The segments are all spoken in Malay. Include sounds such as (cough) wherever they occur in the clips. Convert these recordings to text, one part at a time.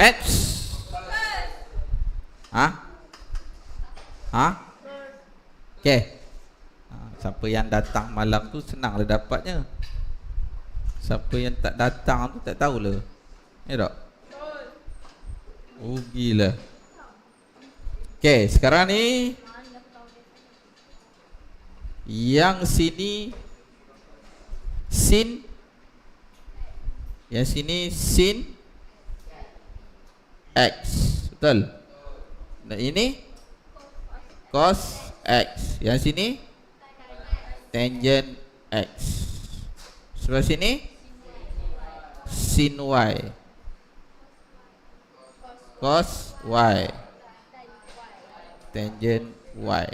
Maths. Ha? Ha? Okey. Ha, siapa yang datang malam tu senanglah dapatnya. Siapa yang tak datang tu tak tahulah. Ya tak? Oh gila. Okey, sekarang ni yang sini sin yang sini sin x. Betul? Dan ini cos x. Yang sini tangent x. Sebelah sini sin y. Cos y. Tangent y.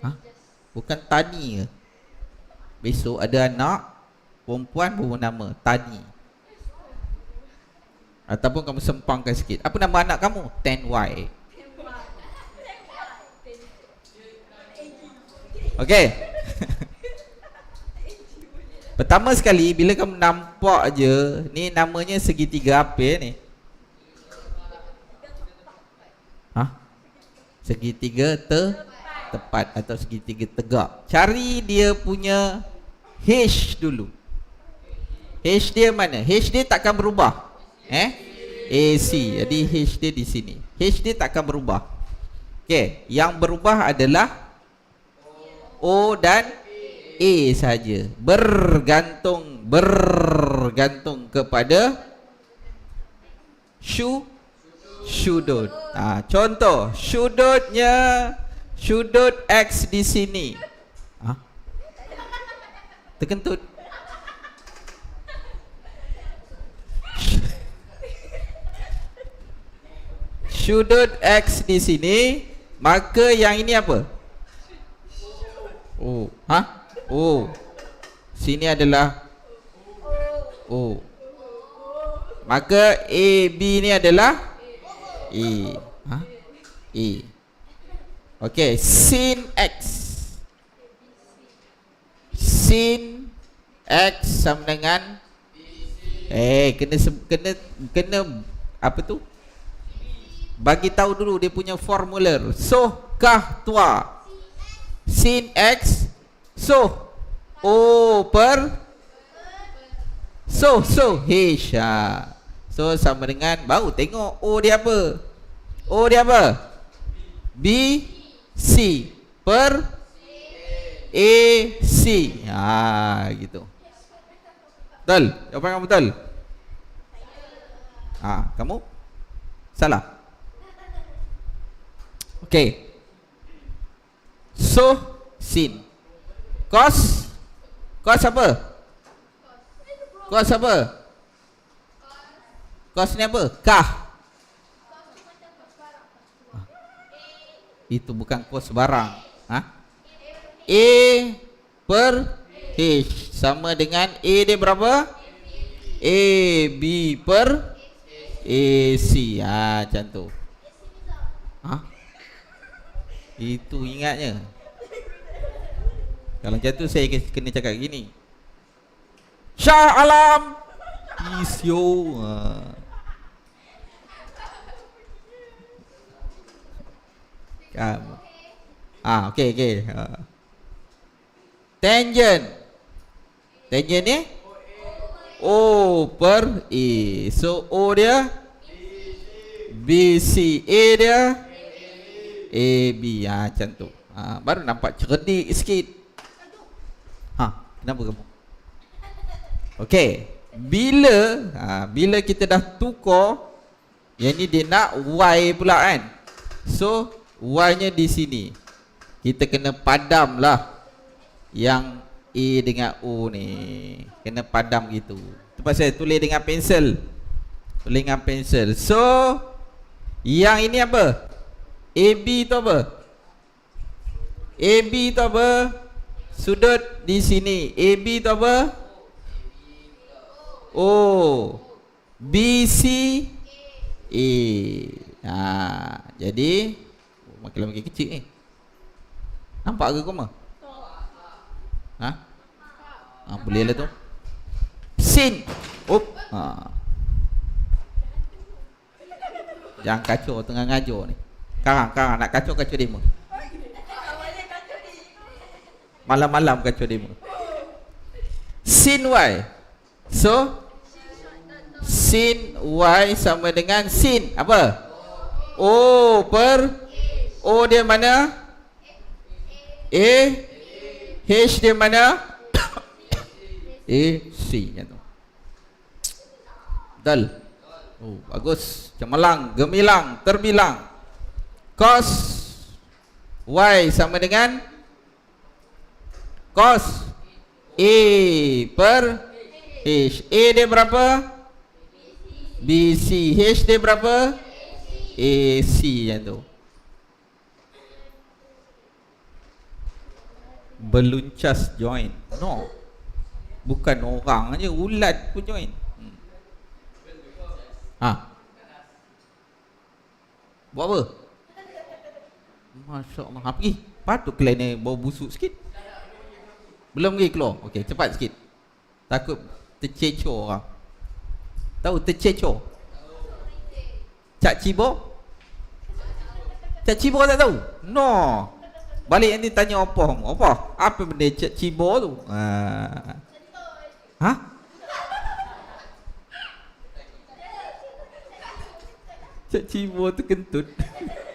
Ha? Bukan tani ke? Besok ada anak perempuan baru nama Tani. Ataupun kamu sempangkan sikit. Apa nama anak kamu? 10Y. Okey. (laughs) Pertama sekali bila kamu nampak je ni namanya segitiga apa ni? Ha? Segitiga te tepat atau segitiga tegak. Cari dia punya H dulu. H dia mana? H dia takkan berubah. Eh? AC. Jadi H dia di sini. H dia takkan berubah. Okey, yang berubah adalah O dan A saja. Bergantung bergantung kepada shu. Ah, ha, contoh, sudutnya sudut X di sini. Ha? Terkentut. Sudut X di sini, maka yang ini apa? Oh, ha? Oh. Sini adalah O. Maka AB ni adalah A. Ha? A. Okey, sin X. Sin X sama dengan Eh, kena kena kena apa tu? Bagi tahu dulu dia punya formular. So kah tua. Sin X so O per so so H ha. So sama dengan baru tengok O dia apa? O dia apa? B C per A C. Ha gitu. Betul? Jawapan kamu betul? Ha, kamu? Salah. Okey. So sin. Cos Cos apa? Cos apa? Cos ni apa? Kah. Itu bukan kos barang. Ha? A per H sama dengan A dia berapa? A B per A C. Ha, macam tu. Ha? Itu ingatnya. Kalau macam tu saya kena cakap gini. Syah Alam. Isyo. Ha. Kamu. Ah, okey okey. Ha. Tangent. Tangent ni O per A. So O dia B C A dia A B ha, macam tu. Ha, baru nampak cerdik sikit. Ha, kenapa kamu? Okey. Bila ha, bila kita dah tukar yang ni dia nak Y pula kan. So Y-nya di sini. Kita kena padam lah yang A dengan O ni. Kena padam gitu. Tu pasal tulis dengan pensel. Tulis dengan pensel. So yang ini apa? AB tu apa? AB tu apa? Sudut di sini. AB tu apa? O. BC A. Ha, jadi makin makin kecil ni. Nampak ke kau mah? Ha? Ha, boleh lah tu. Sin. Up. Ha. Jangan kacau tengah ngajar ni. Karang, karang nak kacau kacau demo. Malam-malam kacau demo. Sin Y. So sin Y sama dengan sin apa? O per O dia mana? A H dia mana? A C macam tu. Dal. Oh, bagus. Cemerlang, gemilang, terbilang. Cos Y sama dengan cos A per H. A dia berapa? BC. H dia berapa? AC macam tu. Beluncas join. No. Bukan orang aja, ulat pun join. Hmm. Ha. Buat apa? Masya Allah. Ha, pergi. Patut kelai ni bau busuk sikit. Belum pergi keluar. Okey, cepat sikit. Takut tercecor orang. Tahu tercecor? Cak Cibo? Cak Cibo tak tahu? No. Balik nanti tanya apa? Apa? Apa benda Cak Cibo tu? Ha? Ha? Cak Cibo tu kentut. (laughs)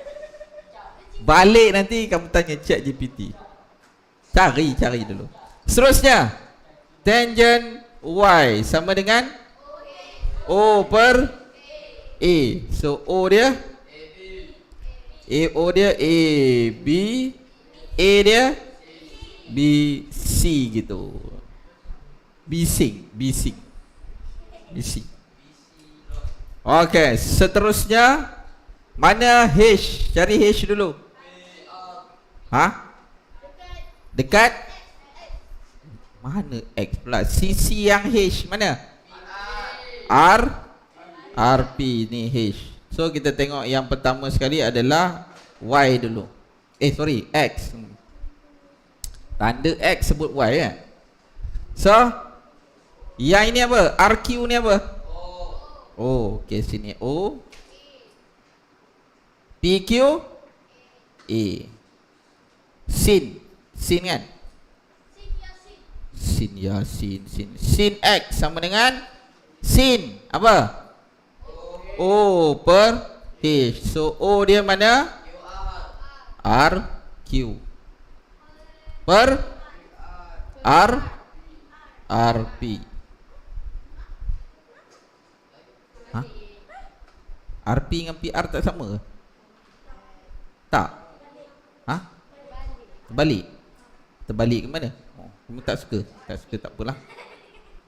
Balik nanti kamu tanya Cak GPT. Cari, cari dulu. Seterusnya. Tangent Y sama dengan O per A. So O dia A O dia A B A dia B C gitu. Bising, bising. Bising. Okey, seterusnya mana H? Cari H dulu. Ha? Dekat mana X pula? Sisi yang H mana? R RP ni H. So kita tengok yang pertama sekali adalah Y dulu. Eh sorry, X. Tanda X sebut Y kan? So yang ini apa? RQ ni apa? Oh, okey sini O PQ A Sin Sin kan? Sin ya sin sin sin X sama dengan sin apa? O per H. So O dia mana? R Q. Per R R P. Ha? R P dengan P R tak sama ke? Tak. Ha? Terbalik. Terbalik ke mana? Oh, kamu tak suka? Tak suka tak apalah.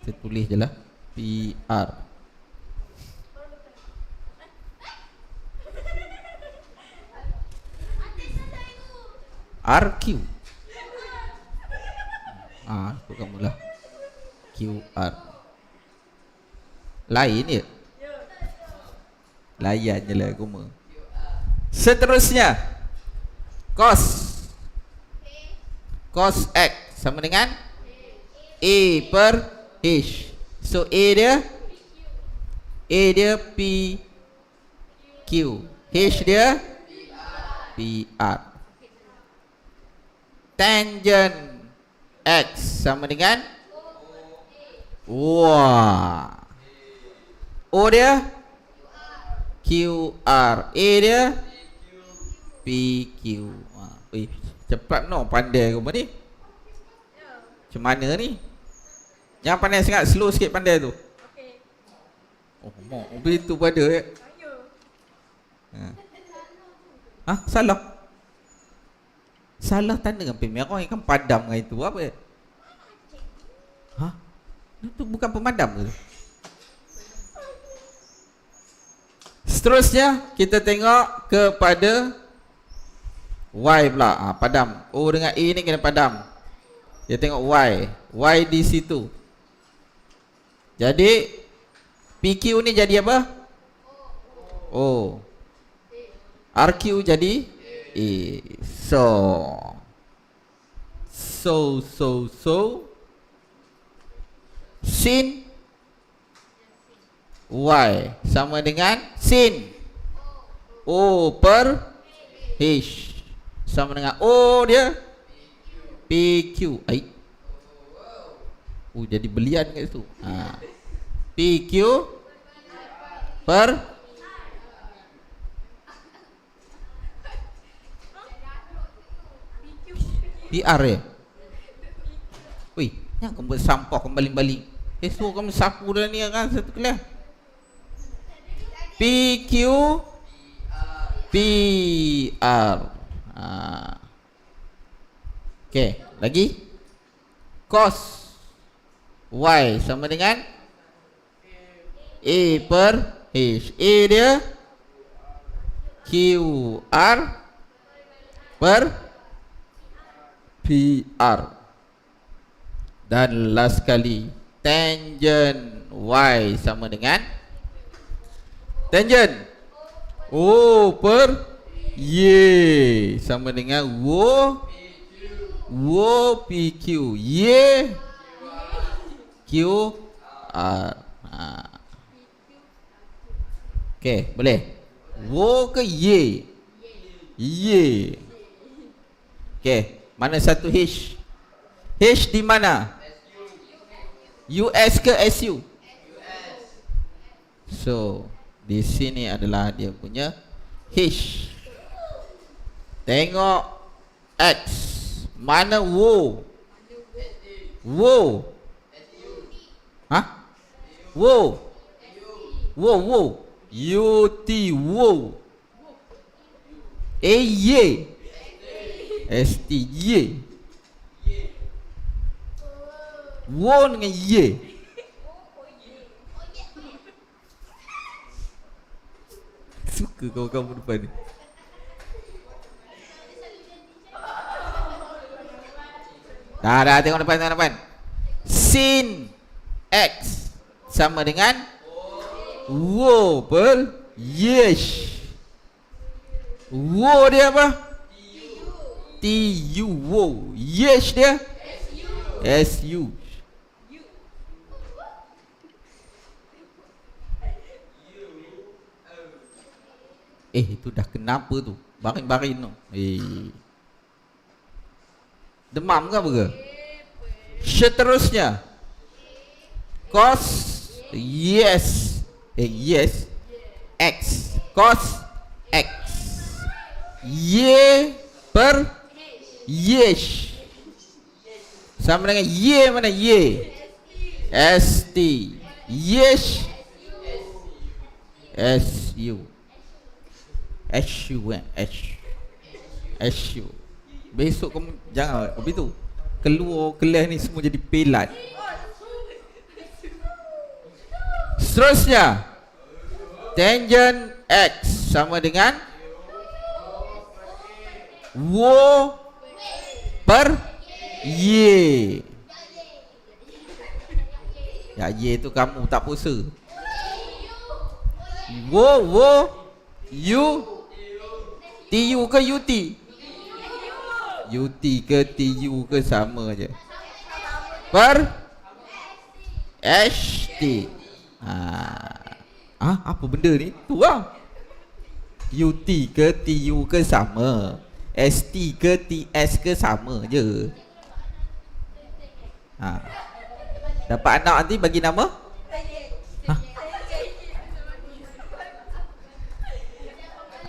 Saya tulis je lah. P R. RQ Ah, ikut kamu lah QR Lain je Layan je lah Seterusnya Cos Cos X. Sama dengan A per H. So A dia A dia P Q. H dia P R. Tangent X. Sama dengan Wah O dia QR A dia PQ Wah, eh, Cepat no pandai kau ni Macam mana ni Yang pandai sangat slow sikit pandai tu Oh, mau begitu pada ya. Ha. ha, salah. Salah tanda dengan pil merah yang kan padam dengan itu apa? Ha? Itu bukan pemadam ke? Seterusnya kita tengok kepada Y pula. Ha, padam. O dengan A ni kena padam. Kita tengok Y. Y di situ. Jadi PQ ni jadi apa? O. RQ jadi A. So. So, so, so. Sin Y sama dengan sin O per H sama dengan O dia PQ. Ai. Oh jadi belian kat situ. Ha. PQ per PR ya. Wih, yang kamu buat sampah kembali-balik. Eh, suruh kamu sapu dah ni kan satu kelas. PQ PR. Ha. Okey, lagi. Cos Y sama dengan A per H. A dia QR per PR. Dan last kali tangent Y sama dengan tangent O per Y sama dengan O O PQ Y Q. R. Ha. Okey, boleh. O ke Y Y Okey, mana satu H? H di mana? US ke SU So di sini adalah dia punya H Tengok X. Mana wo Wo Ha? Wo Wo wo U T wo A Y. S T Y. Wo dengan Y. Suka kawan-kawan depan ni Dah dah tengok depan tengok depan. Sin X Sama dengan Wo per Yes Wo dia apa? T U. Wo. Yes dia? S U. Eh itu dah kenapa tu? Barin-barin tu. Eh Demam ke apa ke? Seterusnya. Cos Yes. Eh yes. X. Cos X. Y Per Yes. Sama dengan Y mana? Y. S T. Yes. S U. S U eh. S S U Besok kamu jangan Habis tu Keluar kelas ni semua jadi pelat. Seterusnya. Tangent X Sama dengan Wo Per Y. Ya Y tu kamu tak puasa. Wo Wo U T U ke U T U T ke T U ke sama je Per H T Ha. Ah, apa benda ni? Tu lah. UT ke TU ke sama. ST ke TS ke sama je. Ha. Dapat anak nanti bagi nama? Ha?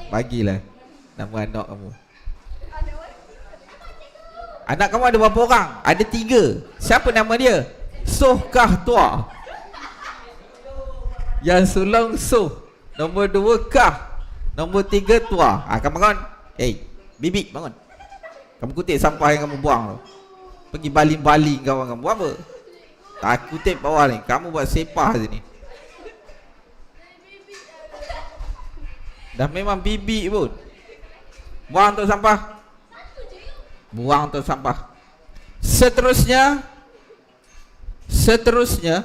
Bagilah nama anak kamu. Anak kamu ada berapa orang? Ada tiga. Siapa nama dia? Sohkah Tua. Yang sulung Soh. Nombor dua Kah. Nombor tiga Tua. Ha, kamu bangun. Eh, hey, bibi bangun. Kamu kutip sampah yang kamu buang tu. Pergi baling-baling kawan kamu. Buat apa? Tak kutip bawah ni. Kamu buat sepah sini. Dah memang bibi pun. Buang tu sampah. Buang tu sampah. Seterusnya Seterusnya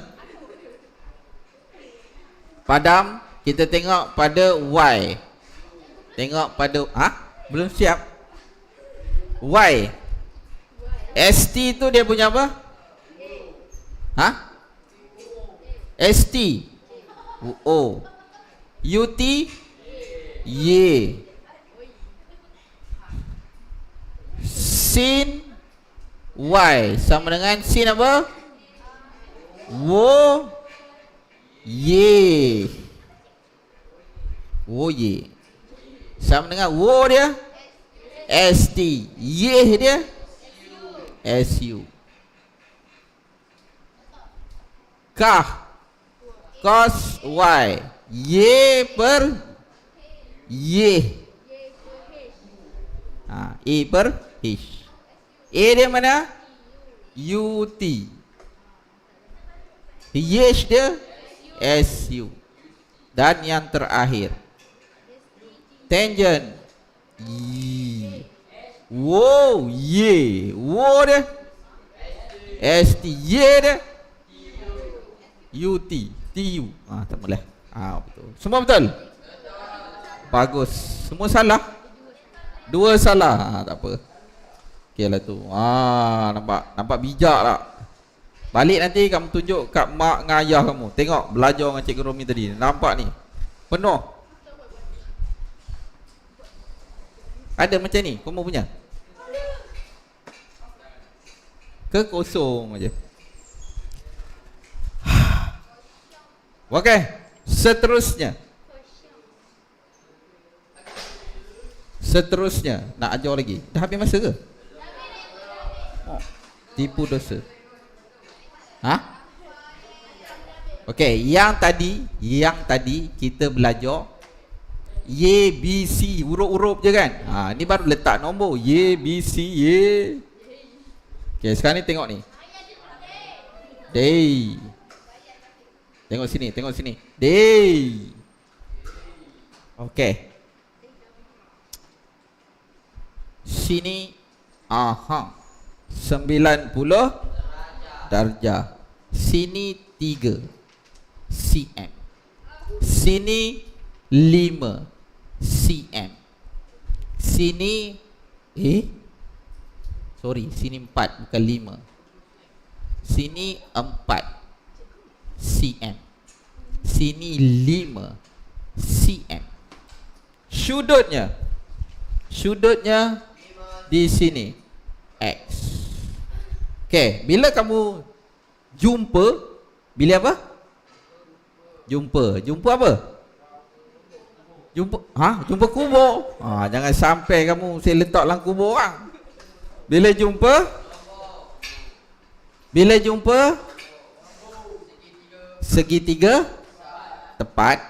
Padam Kita tengok pada Y Tengok pada ha? Belum siap Y ST tu dia punya apa? Ha? ST O UT Y Sin Y. Sama dengan sin apa? Wo Y Wo Y Sama dengan wo dia? ST Y dia? SU Kah. Cos Y. Y per Y ha, E per H A dia mana? UT H dia? SU Dan yang terakhir. Tangent. Y. Wow Y. Wow dia. ST Y dia. UT TU Ah tak boleh. Ah betul. Semua betul? Bagus. Semua salah? Dua salah. Ah, Tak apa Okey lah tu. Ah nampak Nampak bijak tak? Balik nanti kamu tunjuk kat mak dengan ayah kamu. Tengok belajar dengan Cikgu Romi tadi. Nampak ni? Penuh. Ada macam ni? Kamu punya? Ke kosong aja. (sighs) Okey, seterusnya. Seterusnya, nak ajar lagi. Dah habis masa ke? Tipu dosa. Ha? Okey, yang tadi, yang tadi kita belajar Y, B, C, huruf-huruf je kan? Ha, ni baru letak nombor. Y, B, C, Y. Okey, sekarang ni tengok ni. Day. Tengok sini, tengok sini. Day. Okey. Sini aha. 90 darjah. Sini 3 cm. Sini 5 cm. Sini eh Sorry, sini 4 bukan 5. Sini 4 cm. Sini 5 cm. Sudutnya. Sudutnya di sini x. Okey, bila kamu jumpa bila apa? Jumpa. Jumpa apa? Jumpa ha, jumpa kubur. Ha, jangan sampai kamu saya letak dalam kubur orang. Bila jumpa? Bila jumpa? segitiga tepat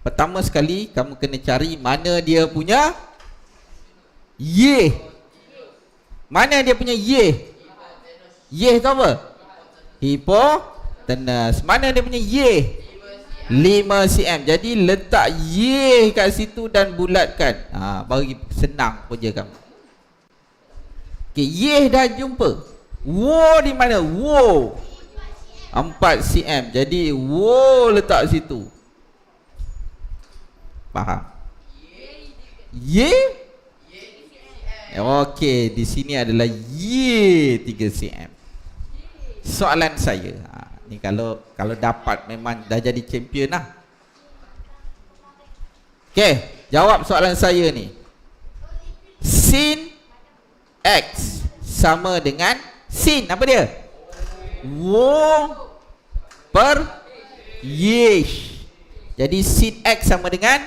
pertama sekali kamu kena cari mana dia punya y mana dia punya y y tu apa? Hipotenus mana dia punya y 5 cm jadi letak y kat situ dan bulatkan. Ha, bagi senang kerja kamu. Okay, y dah jumpa. Wo di mana? Wo. 4 cm Jadi Wow letak situ. Faham? Y Okey Di sini adalah Y 3 cm Soalan saya ha, Ni kalau Kalau dapat memang Dah jadi champion lah Okey Jawab soalan saya ni Sin X Sama dengan Sin Apa dia? Wow per yesh. Jadi sin x sama dengan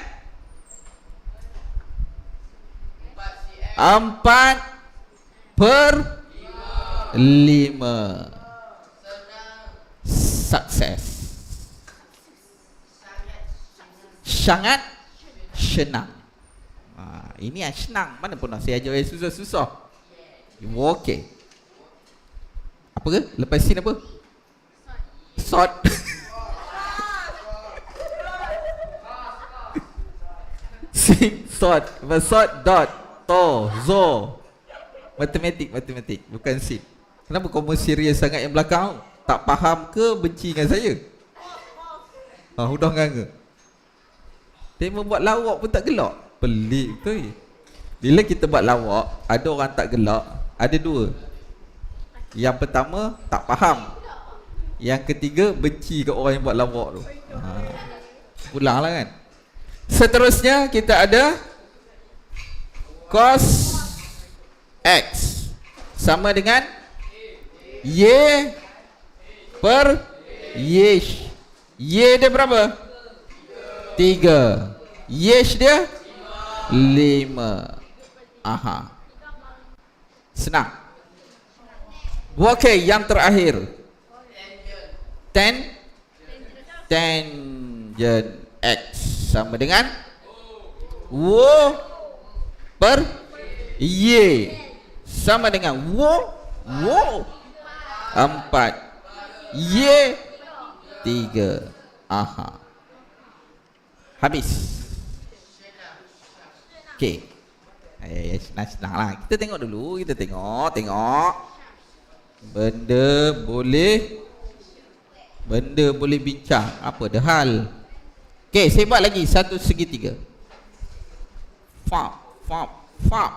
4 per 5. Sukses. Sangat senang. Ha, ini yang senang. Mana pun saya ajar susah-susah. Okay. Apa ke? Lepas sin apa? Sort Sing sort Sort dot To Zo Matematik Matematik Bukan sin Kenapa kau serius sangat yang belakang Tak faham ke Benci dengan saya? Ha udah nganga Dia membuat lawak pun tak gelak. Pelik tu Bila kita buat lawak Ada orang tak gelak Ada dua. Yang pertama Tak faham. Yang ketiga benci ke orang yang buat lawak tu. Ha. Pulang lah kan. Seterusnya kita ada cos x. Sama dengan y per y. Y dia berapa? 3. Y dia 5. Aha. Senang. Okey, yang terakhir. Ten tangent x sama dengan w per y sama dengan w w empat y tiga. Aha. Habis. Okey. Eh senang senang lah. Kita tengok dulu kita tengok tengok. Benda boleh benda boleh bincang. Apa dah hal? Okey saya buat lagi. Satu segitiga fap fap fap.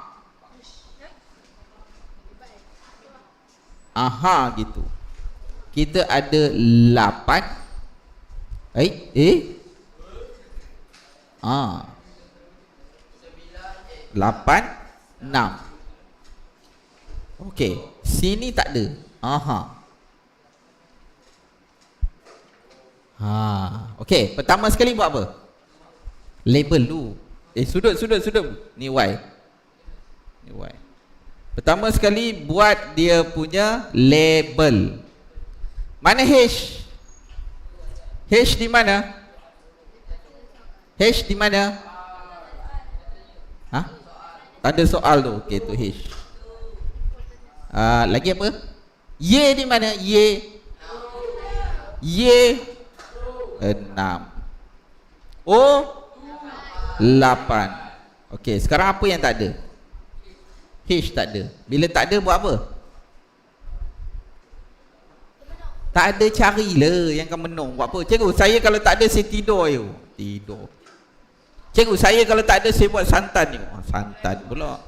Aha gitu kita ada lapan eh eh ah lapan enam okey sini tak ada aha Ha, okey, pertama sekali buat apa? Label dulu. Eh, sudut, sudut, sudut. Ni Y. Ni Y. Pertama sekali buat dia punya label. Mana H? H di mana? H di mana? Ha? Tanda soal tu. Okey, tu H. Uh, lagi apa? Y di mana? Y. Y enam. O lapan. Okey, sekarang apa yang tak ada? H tak ada. Bila tak ada buat apa? Tak ada carilah yang kamu menung. Buat apa? Cikgu, saya kalau tak ada saya tidur je. Tidur. Cikgu, saya kalau tak ada saya buat santan je. Oh, santan pula.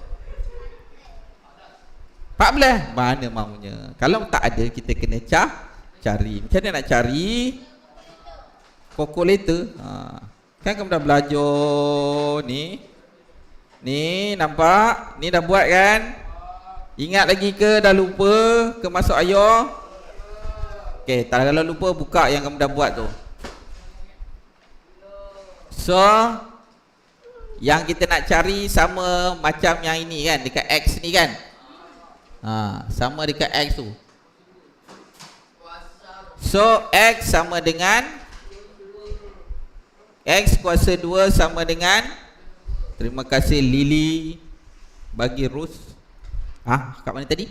Tak boleh. Mana maunya. Kalau tak ada kita kena cah, cari. Macam mana nak cari? calculator ha. kan kamu dah belajar ni ni nampak ni dah buat kan ingat lagi ke dah lupa ke masuk ayah ok tak kalau lupa buka yang kamu dah buat tu. So yang kita nak cari sama macam yang ini kan dekat X ni kan? Ha, sama dekat X tu. So X sama dengan X kuasa 2 sama dengan Terima kasih Lily Bagi Rus Ah, kat mana tadi?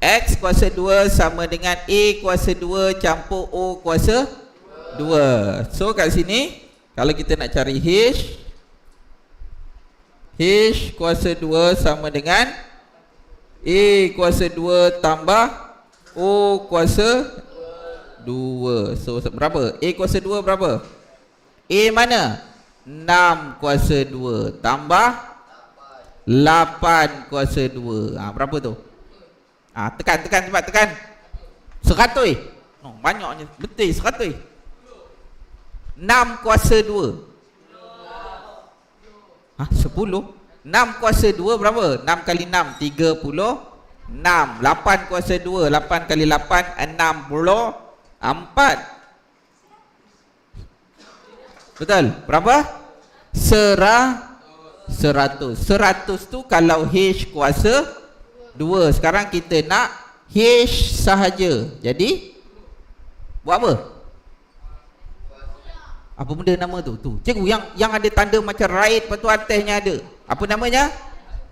X kuasa 2 sama dengan A kuasa 2 campur O kuasa 2 So kat sini Kalau kita nak cari H H kuasa 2 sama dengan A kuasa 2 tambah O kuasa 2 So berapa? A kuasa 2 berapa? A mana? 6 kuasa 2 Tambah 8 kuasa 2 ha, Berapa tu? Ha, tekan, tekan, cepat, tekan. Seratus oh, Banyaknya, betul seratus 6 kuasa 2 Ha, 10 6 kuasa 2 berapa? 6 kali 6, 30 6 8 kuasa 2 8 kali 8 60 Empat. Betul? Berapa? Serah Seratus. Seratus tu kalau H kuasa Dua Sekarang kita nak H sahaja Jadi Buat apa? Apa benda nama tu? Tu. Cikgu yang yang ada tanda macam right Lepas tu atasnya ada Apa namanya?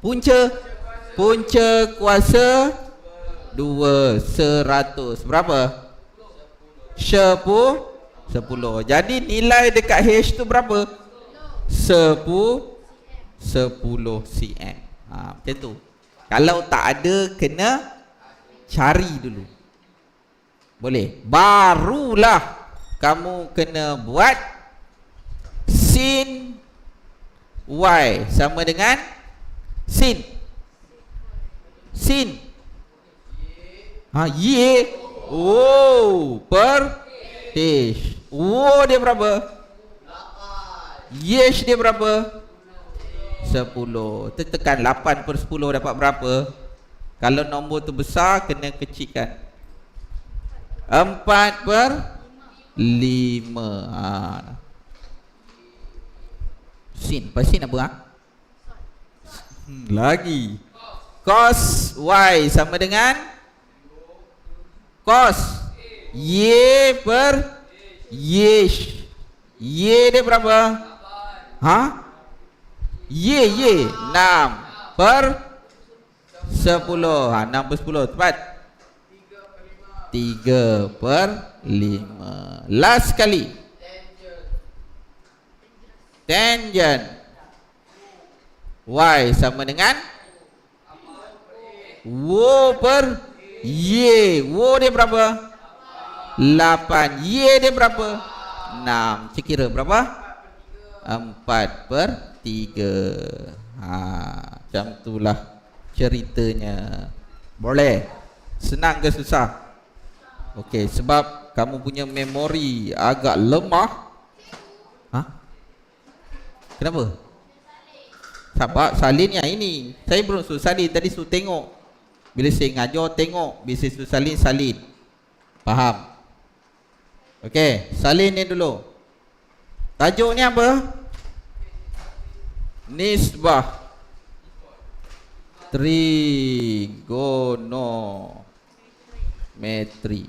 Punca Punca kuasa Dua Seratus Berapa? Sepuluh Sepuluh Jadi nilai dekat H tu berapa? Sepuluh Sepuluh cm ha, Macam tu Kalau tak ada Kena Cari dulu. Boleh? Barulah Kamu kena buat Sin Y. Sama dengan Sin. Sin. Ha, Y. Oh, per H. Wo dia berapa? Yesh dia berapa? 10 Tekan 8 per 10 dapat berapa? Kalau nombor tu besar Kena kecilkan 4 per 5 ha. Sin Lepas sin apa ha? Hmm, lagi Cos Y sama dengan Cos Y per Yesh Y dia berapa? Ha? Y Y 6 per 10 ha, 6 per 10 Tepat 3 per 5 Last kali Tangent. Y sama dengan? Wo per Y. Wo dia berapa? 8 Y dia berapa? 6 Cik kira berapa? 4 per 3 ha, Macam itulah ceritanya Boleh? Senang ke susah? Okey, sebab kamu punya memori agak lemah Ha? Kenapa? Sebab salin yang ini Saya belum suruh salin, tadi suruh tengok Bila saya ngajar tengok Bila saya suruh salin, salin Faham? Okey, salin ni dulu. Tajuk ni apa? nisbah trigonometri.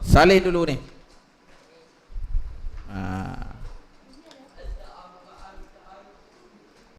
Salih dulu ni. Ah.